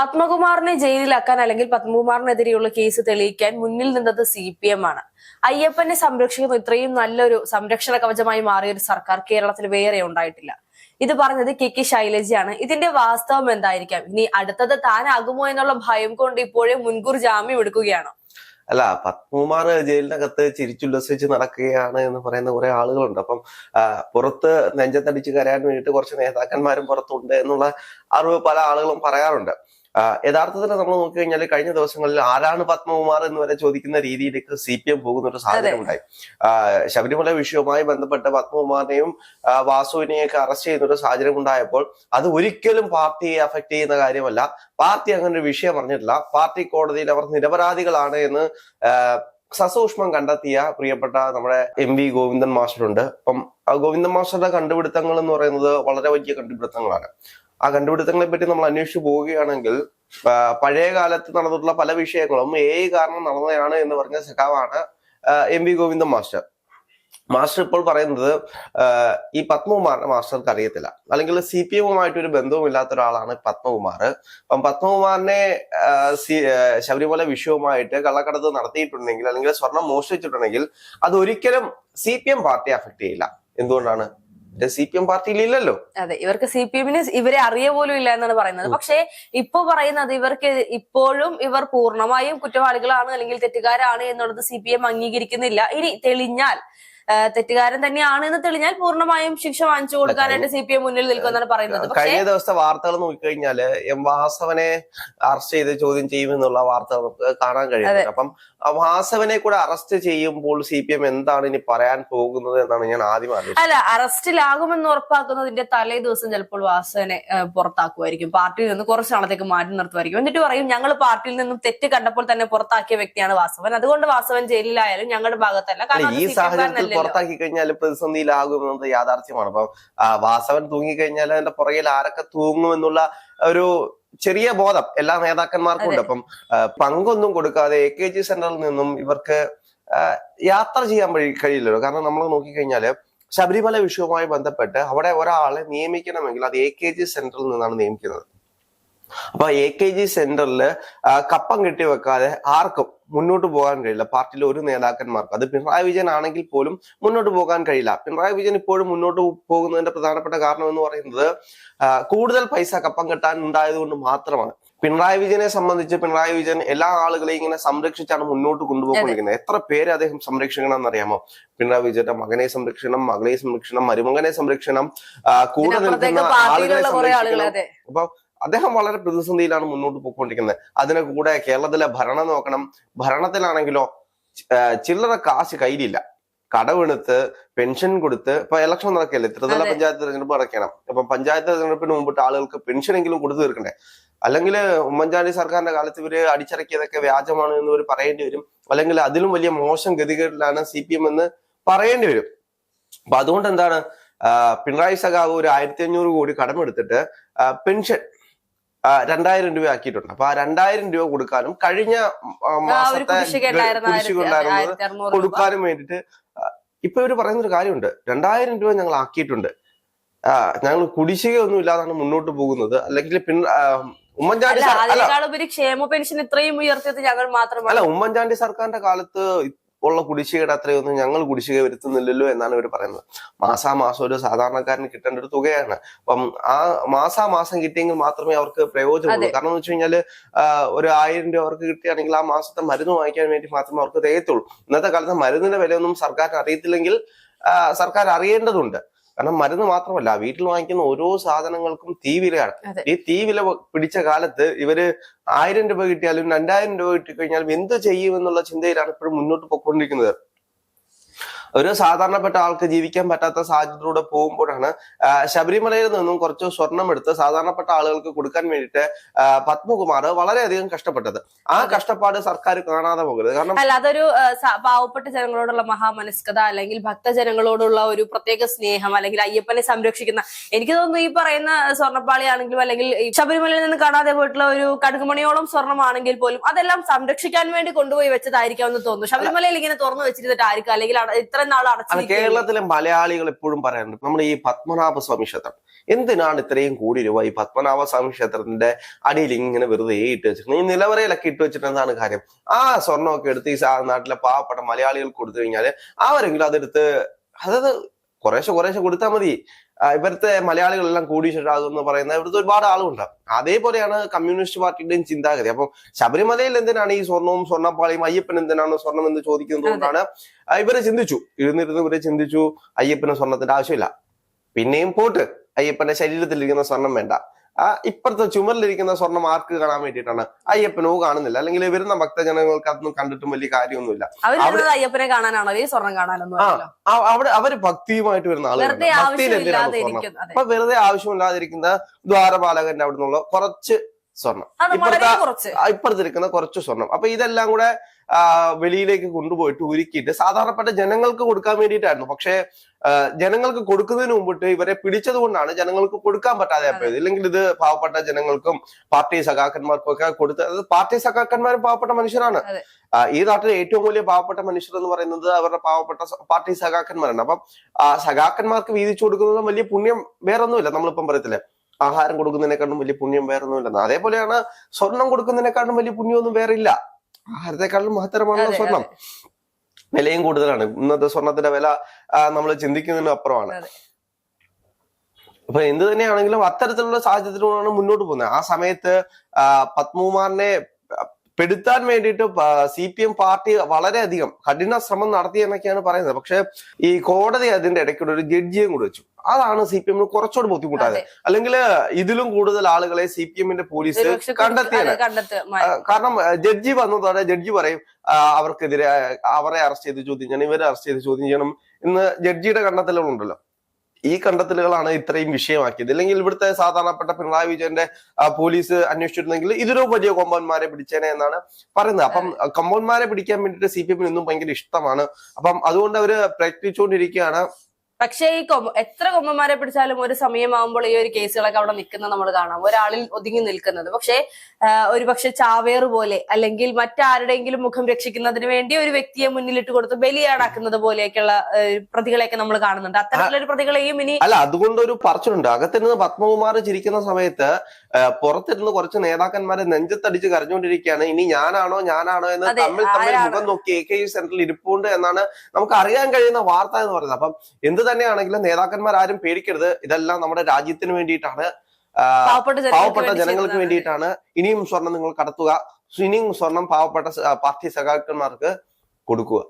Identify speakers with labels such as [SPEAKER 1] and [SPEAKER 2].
[SPEAKER 1] പത്മകുമാറിനെ ജയിലിലാക്കാൻ അല്ലെങ്കിൽ പത്മകുമാറിനെതിരെയുള്ള കേസ് തെളിയിക്കാൻ മുന്നിൽ നിന്നത് സി പി എം ആണ്. അയ്യപ്പനെ സംരക്ഷിക്കുന്ന ഇത്രയും നല്ലൊരു സംരക്ഷണ കവചമായി മാറിയ ഒരു സർക്കാർ കേരളത്തിൽ വേറെ ഉണ്ടായിട്ടില്ല. ഇത് പറഞ്ഞത് കെ കെ ശൈലജയാണ്. ഇതിന്റെ വാസ്തവം എന്തായിരിക്കാം? ഇനി അടുത്തത് താനാകുമോ എന്നുള്ള ഭയം കൊണ്ട് ഇപ്പോഴേ മുൻകൂർ ജാമ്യം എടുക്കുകയാണോ?
[SPEAKER 2] അല്ല പത്മകുമാർ ജയിലിനകത്ത് ചിരിച്ചുല്ലസിച്ച് നടക്കുകയാണ് എന്ന് പറയുന്ന കുറെ ആളുകളുണ്ട്. അപ്പം പുറത്ത് നെഞ്ചത്തടിച്ച് കരയാൻ വേണ്ടിയിട്ട് കുറച്ച് നേതാക്കന്മാരും പുറത്തുണ്ട് എന്നുള്ള അറിവ് പല ആളുകളും പറയാറുണ്ട്. യഥാർത്ഥത്തിൽ നമ്മൾ നോക്കിക്കഴിഞ്ഞാൽ കഴിഞ്ഞ ദിവസങ്ങളിൽ ആരാണ് പത്മകുമാർ എന്ന് വരെ ചോദിക്കുന്ന രീതിയിലേക്ക് സി പി എം പോകുന്ന ഒരു സാഹചര്യം ഉണ്ടായി ശബരിമല വിഷയവുമായി ബന്ധപ്പെട്ട് പത്മകുമാറിനെയും വാസുവിനെയൊക്കെ അറസ്റ്റ് ചെയ്യുന്ന ഒരു സാഹചര്യം ഉണ്ടായപ്പോൾ അത് ഒരിക്കലും പാർട്ടിയെ അഫക്ട് ചെയ്യുന്ന കാര്യമല്ല. പാർട്ടി അങ്ങനെ ഒരു വിഷയം പറഞ്ഞിട്ടില്ല പാർട്ടി കോടതിയിൽ അവർ നിരപരാധികളാണ് എന്ന് സസൂക്ഷ്മം കണ്ടെത്തിയ പ്രിയപ്പെട്ട നമ്മുടെ എം വി ഗോവിന്ദൻ മാസ്റ്ററുണ്ട്. അപ്പം ഗോവിന്ദൻ മാസ്റ്ററുടെ കണ്ടുപിടുത്തങ്ങൾ എന്ന് പറയുന്നത് വളരെ വലിയ കണ്ടുപിടുത്തങ്ങളാണ്. ആ കണ്ടുപിടുത്തങ്ങളെ പറ്റി നമ്മൾ അന്വേഷിച്ചു പോവുകയാണെങ്കിൽ പഴയ കാലത്ത് നടന്നിട്ടുള്ള പല വിഷയങ്ങളും ഏ കാരണം നടന്നതാണ് എന്ന് പറഞ്ഞ സഖാവാണ് M V Govindan master. Master ഇപ്പോൾ പറയുന്നത് ഈ പത്മകുമാറിനെ മാസ്റ്റർക്ക് അറിയത്തില്ല. അല്ലെങ്കിൽ സി പി എമ്മുമായിട്ട് ഒരു ബന്ധവുമില്ലാത്ത ഒരാളാണ് പത്മകുമാർ. അപ്പം പത്മകുമാറിനെ ശബരിമല വിഷയവുമായിട്ട് കള്ളക്കടത്ത് നടത്തിയിട്ടുണ്ടെങ്കിൽ അല്ലെങ്കിൽ സ്വർണം മോഷ്ടിച്ചിട്ടുണ്ടെങ്കിൽ അത് ഒരിക്കലും സി പി എം പാർട്ടിയെ അഫക്ട് ചെയ്യില്ല. എന്തുകൊണ്ടാണ്? സി പി എം പാർട്ടിയിൽ ഇല്ലല്ലോ
[SPEAKER 1] അതെ ഇവർക്ക് സി പി എമ്മിന് ഇവരെ അറിയ പോലും ഇല്ല എന്നാണ് പറയുന്നത്. പക്ഷെ ഇപ്പൊ പറയുന്നത് ഇവർക്ക് ഇപ്പോഴും ഇവർ പൂർണമായും കുറ്റവാളികളാണ് അല്ലെങ്കിൽ തെറ്റുകാരാണ് എന്നുള്ളത് സി പി എം അംഗീകരിക്കുന്നില്ല. ഇനി തെളിഞ്ഞാൽ തെറ്റുകാരൻ തന്നെയാണ് എന്ന് തെളിഞ്ഞാൽ പൂർണമായും ശിക്ഷ വാങ്ങിച്ചു കൊടുക്കാനായിട്ട് സി പി എം മുന്നിൽ നിൽക്കുമെന്നാണ് പറയുന്നത്.
[SPEAKER 2] കഴിഞ്ഞ ദിവസത്തെ വാർത്തകൾ നോക്കിക്കഴിഞ്ഞാൽ എം വാസവനെ അറസ്റ്റ് ചെയ്ത് ചോദ്യം ചെയ്യുമെന്നുള്ള വാർത്തകൾ നമുക്ക് കാണാൻ കഴിയുന്നുണ്ട്. അപ്പം വാസവനെ കൂടെ അറസ്റ്റ് ചെയ്യുമ്പോൾ സി പി എം എന്താണ് ഇനി പറയാൻ പോകുന്നത് എന്നാണ് ഞാൻ ആദ്യം അറിയുന്നത്
[SPEAKER 1] അല്ല അറസ്റ്റിലാകുമെന്ന് ഉറപ്പാക്കുന്നതിന്റെ തലേ ദിവസം ചിലപ്പോൾ വാസവനെ പുറത്താക്കുമായിരിക്കും. പാർട്ടിയിൽ നിന്ന് കുറച്ച് നാളത്തേക്ക് മാറ്റി നിർത്തുമായിരിക്കും. എന്നിട്ട് പറയും ഞങ്ങൾ പാർട്ടിയിൽ നിന്നും തെറ്റ് കണ്ടപ്പോൾ തന്നെ പുറത്താക്കിയ വ്യക്തിയാണ് വാസവൻ. അതുകൊണ്ട് വാസവൻ ജയിലിലായാലും ഞങ്ങളുടെ ഭാഗത്തല്ല. കാരണം
[SPEAKER 2] പുറത്താക്കി കഴിഞ്ഞാൽ പ്രതിസന്ധിയിലാകുമെന്നത് യാഥാർത്ഥ്യമാണ്. അപ്പം വാസവൻ തൂങ്ങിക്കഴിഞ്ഞാൽ അതിന്റെ പുറകിൽ ആരൊക്കെ തൂങ്ങും എന്നുള്ള ഒരു ചെറിയ ബോധം എല്ലാ നേതാക്കന്മാർക്കും ഉണ്ട് അപ്പം പങ്കൊന്നും കൊടുക്കാതെ എ കെ ജി സെന്ററിൽ നിന്നും ഇവർക്ക് യാത്ര ചെയ്യാൻ കഴിയില്ലല്ലോ. കാരണം നമ്മൾ നോക്കിക്കഴിഞ്ഞാൽ ശബരിമല വിഷയവുമായി ബന്ധപ്പെട്ട് അവിടെ ഒരാളെ നിയമിക്കണമെങ്കിൽ അത് എ കെ ജി സെന്ററിൽ നിന്നാണ് നിയമിക്കുന്നത്. അപ്പൊ എ കെ ജി സെന്ററിൽ കപ്പം കെട്ടി വെക്കാതെ ആർക്കും മുന്നോട്ട് പോകാൻ കഴിയില്ല. പാർട്ടിയിലെ ഒരു നേതാക്കന്മാർക്ക്. അത് പിണറായി വിജയൻ ആണെങ്കിൽ പോലും മുന്നോട്ട് പോകാൻ കഴിയില്ല. പിണറായി വിജയൻ ഇപ്പോഴും മുന്നോട്ട് പോകുന്നതിന്റെ പ്രധാനപ്പെട്ട കാരണം എന്ന് പറയുന്നത് കൂടുതൽ പൈസ കപ്പം കെട്ടാൻ ഉണ്ടായതുകൊണ്ട് മാത്രമാണ്. പിണറായി വിജയനെ സംബന്ധിച്ച് പിണറായി വിജയൻ എല്ലാ ആളുകളെയും ഇങ്ങനെ സംരക്ഷിച്ചാണ് മുന്നോട്ട് കൊണ്ടുപോയിക്കൊണ്ടിരിക്കുന്നത്. എത്ര പേര് അദ്ദേഹം സംരക്ഷിക്കണം എന്നറിയാമോ പിണറായി വിജയന്റെ മകനെ സംരക്ഷണം മകളെ സംരക്ഷണം മരുമകനെ സംരക്ഷണം കൂടെ നിൽക്കുന്ന ആളുകളെ സംരക്ഷിക്കണം. അപ്പൊ അദ്ദേഹം വളരെ പ്രതിസന്ധിയിലാണ് മുന്നോട്ട് പോയിക്കൊണ്ടിരിക്കുന്നത്. അതിന് കൂടെ കേരളത്തിലെ ഭരണം നോക്കണം. ഭരണത്തിലാണെങ്കിലോ ചില്ലറ കാശ് കയ്യിലില്ല. കടവെടുത്ത് പെൻഷൻ കൊടുത്ത് ഇപ്പൊ ഇലക്ഷൻ നടക്കല്ലേ? ത്രിതല പഞ്ചായത്ത് തെരഞ്ഞെടുപ്പ് നടക്കണം. അപ്പൊ പഞ്ചായത്ത് തെരഞ്ഞെടുപ്പിന് മുമ്പിട്ട് ആളുകൾക്ക് പെൻഷൻ എങ്കിലും കൊടുത്തു തീർക്കണ്ടേ? അല്ലെങ്കിൽ ഉമ്മൻചാണ്ടി സർക്കാരിന്റെ കാലത്ത് ഇവർ അടിച്ചിറക്കിയതൊക്കെ വ്യാജമാണ് എന്ന് ഇവർ പറയേണ്ടി വരും. അല്ലെങ്കിൽ അതിലും വലിയ മോശം ഗതികേടിലാണ് സി പി എം എന്ന് പറയേണ്ടി വരും. അപ്പൊ അതുകൊണ്ട് എന്താണ് പിണറായി സഖാവ് ഒരു ആയിരത്തി അഞ്ഞൂറ് കോടി കടമെടുത്തിട്ട് പെൻഷൻ രണ്ടായിരം രൂപ ആക്കിയിട്ടുണ്ട്. അപ്പൊ ആ രണ്ടായിരം രൂപ കൊടുക്കാനും കഴിഞ്ഞ മാസത്തെ
[SPEAKER 1] കുടിശ്ശിക ഉണ്ടായിരുന്ന
[SPEAKER 2] കുടിശ്ശിക
[SPEAKER 1] ആയിരത്തി
[SPEAKER 2] ഉണ്ടായിരുന്നത്
[SPEAKER 1] ആയിരത്തി അറുന്നൂറ് രൂപ.
[SPEAKER 2] കൊടുക്കാനും വേണ്ടിയിട്ട് ഇപ്പൊ ഇവർ പറയുന്ന ഒരു കാര്യമുണ്ട്. രണ്ടായിരം രൂപ ഞങ്ങൾ ആക്കിയിട്ടുണ്ട്. ആ ഞങ്ങൾ കുടിശ്ശികയൊന്നും ഇല്ലാതാണ് മുന്നോട്ട് പോകുന്നത്. അല്ലെങ്കിൽ പിൻ ഉമ്മൻചാണ്ടി
[SPEAKER 1] ക്ഷേമ പെൻഷൻ ഇത്രയും ഉയർത്തിയത് ഞങ്ങൾ
[SPEAKER 2] മാത്രമല്ല ഉമ്മൻചാണ്ടി സർക്കാരിന്റെ കാലത്ത് ഉള്ള കുടിശ്ശികയുടെ അത്രയൊന്നും ഞങ്ങൾ കുടിശ്ശിക വരുത്തുന്നില്ലല്ലോ എന്നാണ് ഇവർ പറയുന്നത്. മാസാമാസം ഒരു സാധാരണക്കാരന് കിട്ടേണ്ട ഒരു തുകയാണ്. അപ്പം ആ മാസാമാസം കിട്ടിയെങ്കിൽ മാത്രമേ അവർക്ക് പ്രയോജനമുള്ളൂ. കാരണം എന്ന് വെച്ച് കഴിഞ്ഞാൽ ഒരു ആയിരം രൂപ അവർക്ക് കിട്ടുകയാണെങ്കിൽ ആ മാസത്തെ മരുന്ന് വാങ്ങിക്കാൻ വേണ്ടി മാത്രമേ അവർക്ക് തികയത്തുള്ളൂ ഇന്നത്തെ കാലത്ത് മരുന്നിന്റെ വിലയൊന്നും സർക്കാരിന് അറിയത്തില്ലെങ്കിൽ സർക്കാർ അറിയേണ്ടതുണ്ട്. കാരണം മരുന്ന് മാത്രമല്ല വീട്ടിൽ വാങ്ങിക്കുന്ന ഓരോ സാധനങ്ങൾക്കും തീ വിലയാണ് ഈ തീ വില പിടിച്ച കാലത്ത് ഇവർ ആയിരം രൂപ കിട്ടിയാലും രണ്ടായിരം രൂപ കിട്ടിക്കഴിഞ്ഞാലും എന്ത് ചെയ്യും എന്നുള്ള ചിന്തയിലാണ് ഇപ്പോഴും മുന്നോട്ട് പോയിക്കൊണ്ടിരിക്കുന്നത് ഒരു സാധാരണപ്പെട്ട ആൾക്ക് ജീവിക്കാൻ പറ്റാത്ത സാഹചര്യത്തിലൂടെ പോകുമ്പോഴാണ് ശബരിമലയിൽ നിന്നും കുറച്ച് സ്വർണം എടുത്ത് സാധാരണപ്പെട്ട ആളുകൾക്ക് കൊടുക്കാൻ വേണ്ടിയിട്ട് പത്മകുമാർ വളരെയധികം കഷ്ടപ്പെട്ടത്. ആ കഷ്ടപ്പാട് സർക്കാർ കാണാതെ പോകരുത്. കാരണം
[SPEAKER 1] അല്ല അതൊരു പാവപ്പെട്ട ജനങ്ങളോടുള്ള മഹാമനസ്കത അല്ലെങ്കിൽ ഭക്തജനങ്ങളോടുള്ള ഒരു പ്രത്യേക സ്നേഹം അല്ലെങ്കിൽ അയ്യപ്പനെ സംരക്ഷിക്കുന്ന എനിക്ക് തോന്നുന്നു ഈ പറയുന്ന സ്വർണപ്പാളിയാണെങ്കിലും അല്ലെങ്കിൽ ശബരിമലയിൽ നിന്ന് കാണാതെ പോയിട്ടുള്ള ഒരു കടുകുമണിയോളം സ്വർണമാണെങ്കിൽ പോലും അതെല്ലാം സംരക്ഷിക്കാൻ വേണ്ടി കൊണ്ടുപോയി വെച്ചതായിരിക്കാം എന്ന് തോന്നുന്നു ശബരിമലയിൽ ഇങ്ങനെ തുറന്നു വെച്ചിരുന്നിട്ട് ആർക്കും അല്ലെങ്കിൽ അട- ഇത്രയും നാൾ അടച്ചിരിക്കും
[SPEAKER 2] കേരളത്തിലെ മലയാളികൾ എപ്പോഴും പറയാറുണ്ട് നമ്മുടെ ഈ പത്മനാഭ സ്വാമി ക്ഷേത്രം. എന്തിനാണ് ഇത്രയും കോടി രൂപ ഈ പത്മനാഭ സ്വാമി ക്ഷേത്രത്തിന്റെ അടിയിൽ ഇങ്ങനെ വെറുതെ ഇട്ട് വെച്ചിട്ടുണ്ട് ഈ നിലവറയിലൊക്കെ ഇട്ട് വെച്ചിട്ട് എന്താണ് കാര്യം? ആ സ്വർണമൊക്കെ എടുത്ത് ഈ നാട്ടിലെ പാവപ്പെട്ട മലയാളികൾക്ക് കൊടുത്തു കഴിഞ്ഞാൽ അവരെങ്കിലും അതെടുത്ത് അതായത് കുറേശ്ശെ കുറേശ്ശെ കൊടുത്താൽ മതി. ഇവിടുത്തെ മലയാളികളെല്ലാം കൂടിച്ചിട്ടാകും എന്ന് പറയുന്ന ഇവിടുത്തെ ഒരുപാട് ആളുണ്ട് അതേപോലെയാണ് കമ്മ്യൂണിസ്റ്റ് പാർട്ടിയുടെയും ചിന്താഗതി. അപ്പം ശബരിമലയിൽ എന്തിനാണ് ഈ സ്വർണവും സ്വർണപ്പാളിയും അയ്യപ്പൻ എന്തിനാണ് സ്വർണം എന്ന് ചോദിക്കുന്നത് കൊണ്ടാണ് ഇവരെ ഇവർ ചിന്തിച്ചു. ഇരുന്നിരുന്ന് ഇവരെ ചിന്തിച്ചു അയ്യപ്പന് സ്വർണത്തിന്റെ ആവശ്യമില്ല. പിന്നെയും പോട്ട് അയ്യപ്പന്റെ ശരീരത്തിലിരിക്കുന്ന സ്വർണം വേണ്ട. ആ ഇപ്പുറത്തെ ചുമരിലിരിക്കുന്ന സ്വർണം ആർക്ക് കാണാൻ വേണ്ടിയിട്ടാണ്? അയ്യപ്പനോ കാണുന്നില്ല. അല്ലെങ്കിൽ വരുന്ന ഭക്തജനങ്ങൾക്ക് അതൊന്നും കണ്ടിട്ടും വലിയ കാര്യമൊന്നുമില്ല.
[SPEAKER 1] അവർ അയ്യപ്പനെ കാണാനാണോ? ഈ സ്വർണം കാണാനൊന്നും
[SPEAKER 2] ആ അവിടെ അവർ ഭക്തിയുമായിട്ട് വരുന്ന ആളുകൾ
[SPEAKER 1] വെറുതെ
[SPEAKER 2] ഭക്തിയിൽ എന്തിനാണ് സ്വർണം
[SPEAKER 1] അതെ.
[SPEAKER 2] അപ്പൊ വെറുതെ ആവശ്യമില്ലാതിരിക്കുന്ന ദ്വാരപാലകന്റെ അവിടെ നിന്നുള്ള കുറച്ച് സ്വർണം ഇപ്പുറത്ത്
[SPEAKER 1] വളരെ കുറച്ച്.
[SPEAKER 2] ആ ഇപ്പുറത്തിരിക്കുന്ന കുറച്ച് സ്വർണം അപ്പൊ ഇതെല്ലാം കൂടെ വെളിയിലേക്ക് കൊണ്ടുപോയിട്ട് ഉരുക്കിയിട്ട് സാധാരണപ്പെട്ട ജനങ്ങൾക്ക് കൊടുക്കാൻ വേണ്ടിയിട്ടായിരുന്നു. പക്ഷേ ജനങ്ങൾക്ക് കൊടുക്കുന്നതിന് മുമ്പിട്ട് ഇവരെ പിടിച്ചത് കൊണ്ടാണ് ജനങ്ങൾക്ക് കൊടുക്കാൻ പറ്റാതെ പോയത്. ഇല്ലെങ്കിൽ ഇത് പാവപ്പെട്ട ജനങ്ങൾക്കും പാർട്ടി സഖാക്കന്മാർക്കും ഒക്കെ കൊടുത്ത് അത് പാർട്ടി സഖാക്കന്മാരും പാവപ്പെട്ട മനുഷ്യരാണ്. ഈ നാട്ടിലെ ഏറ്റവും വലിയ പാവപ്പെട്ട മനുഷ്യർ എന്ന് പറയുന്നത് അവരുടെ പാവപ്പെട്ട പാർട്ടി സഖാക്കന്മാരാണ്. അപ്പം ആ സഖാക്കന്മാർക്ക് വീതിച്ചു കൊടുക്കുന്നത് വലിയ പുണ്യം വേറൊന്നുമില്ല. നമ്മളിപ്പം പറയത്തില്ലേ? ആഹാരം കൊടുക്കുന്നതിനെക്കാളും വലിയ പുണ്യം വേറെ വേറൊന്നുമില്ലെന്ന്. അതേപോലെയാണ് സ്വർണം കൊടുക്കുന്നതിനെക്കാളും വലിയ പുണ്യമൊന്നും വേറെ ഇല്ല ആഹാരത്തെക്കാളും മഹത്തരമാണ്
[SPEAKER 1] അതെ,
[SPEAKER 2] സ്വർണം. വിലയും കൂടുതലാണ്. ഇന്നത്തെ സ്വർണത്തിന്റെ വില നമ്മൾ ചിന്തിക്കുന്നതിനും അപ്പുറമാണ്. അപ്പൊ എന്ത് തന്നെയാണെങ്കിലും അത്തരത്തിലുള്ള സാഹചര്യത്തിലൂടെയാണ് മുന്നോട്ട് പോകുന്നത്. ആ സമയത്ത് പത്മകുമാറിനെ പെടുത്താൻ വേണ്ടിയിട്ട് സി പി എം പാർട്ടി വളരെയധികം കഠിന ശ്രമം നടത്തി എന്നൊക്കെയാണ് പറയുന്നത്. പക്ഷെ ഈ കോടതി അതിന്റെ ഇടയ്ക്കൂടെ ഒരു ജഡ്ജിയും കൂടെ വെച്ചു. അതാണ് സി പി എമ്മിന് കുറച്ചുകൂടി ബുദ്ധിമുട്ടായത്. അല്ലെങ്കിൽ ഇതിലും കൂടുതൽ ആളുകളെ സി പി എമ്മിന്റെ പോലീസ് കണ്ടെത്തിയാണ് കാരണം ജഡ്ജി വന്നതോടെ ജഡ്ജി പറയും അവർക്കെതിരെ അവരെ അറസ്റ്റ് ചെയ്ത് ചോദ്യം ചെയ്യണം ഇവരെ അറസ്റ്റ് ചെയ്ത് ചോദ്യം ചെയ്യണം ഇന്ന് ജഡ്ജിയുടെ കണ്ടെത്തലുകളുണ്ടല്ലോ. ഈ കണ്ടെത്തലുകളാണ് ഇത്രയും വിഷയമാക്കിയത്. അല്ലെങ്കിൽ ഇവിടുത്തെ സാധാരണപ്പെട്ട പിണറായി വിജയന്റെ പോലീസ് അന്വേഷിച്ചിരുന്നെങ്കിൽ ഇതൊരു വലിയ കൊമ്പന്മാരെ പിടിച്ചേനെ എന്നാണ് പറയുന്നത്. അപ്പം കൊമ്പന്മാരെ പിടിക്കാൻ വേണ്ടിയിട്ട് സി പി എമ്മിന് ഇന്നും ഭയങ്കര ഇഷ്ടമാണ്. അപ്പം അതുകൊണ്ട് അവർ പ്രയത്നിച്ചുകൊണ്ടിരിക്കുകയാണ്.
[SPEAKER 1] പക്ഷേ ഈ കൊമ്പ എത്ര കൊമ്പന്മാരെ പിടിച്ചാലും ഒരു സമയമാകുമ്പോൾ ഈ ഒരു കേസുകളൊക്കെ അവിടെ നിൽക്കുന്നത് നമ്മൾ കാണാം. ഒരാളിൽ ഒതുങ്ങി നിൽക്കുന്നത്. പക്ഷേ ഒരു പക്ഷെ ചാവേർ പോലെ അല്ലെങ്കിൽ മറ്റാരുടെയെങ്കിലും മുഖം രക്ഷിക്കുന്നതിന് വേണ്ടി ഒരു വ്യക്തിയെ മുന്നിലിട്ട് കൊടുത്ത് ബലിയാടാക്കുന്നത് പോലെയൊക്കെയുള്ള പ്രതികളെയൊക്കെ നമ്മൾ കാണുന്നുണ്ട്. അത്തരത്തിലൊരു പ്രതികളെയും ഇനി
[SPEAKER 2] അല്ല അതുകൊണ്ട് ഒരു പറച്ചിലുണ്ട്. അകത്തിരുന്ന് പത്മകുമാർ ചിരിക്കുന്ന സമയത്ത് പുറത്തിരുന്ന് കുറച്ച് നേതാക്കന്മാരെ നെഞ്ചത്തടിച്ച് കരഞ്ഞുകൊണ്ടിരിക്കുകയാണ്. ഇനി ഞാനാണോ ഞാനാണോ എന്ന് തമ്മിൽ തമ്മിൽ മുഖം നോക്കി എ കെ യു സെന്ററിൽ ഇരിപ്പുണ്ട് എന്നാണ് നമുക്ക് അറിയാൻ കഴിയുന്ന വാർത്ത എന്ന് പറയുന്നത്. അപ്പം എന്ത് തന്നെയാണെങ്കിലും നേതാക്കന്മാർ ആരും പേടിക്കരുത്. ഇതെല്ലാം നമ്മുടെ രാജ്യത്തിന് വേണ്ടിയിട്ടാണ്.
[SPEAKER 1] പാവപ്പെട്ട ജനങ്ങൾക്ക്.
[SPEAKER 2] വേണ്ടിയിട്ടാണ്. ഇനിയും സ്വർണം നിങ്ങൾ കടത്തുക. ഇനിയും സ്വർണം പാവപ്പെട്ട പാർട്ടി സഖാക്കന്മാർക്ക് കൊടുക്കുക.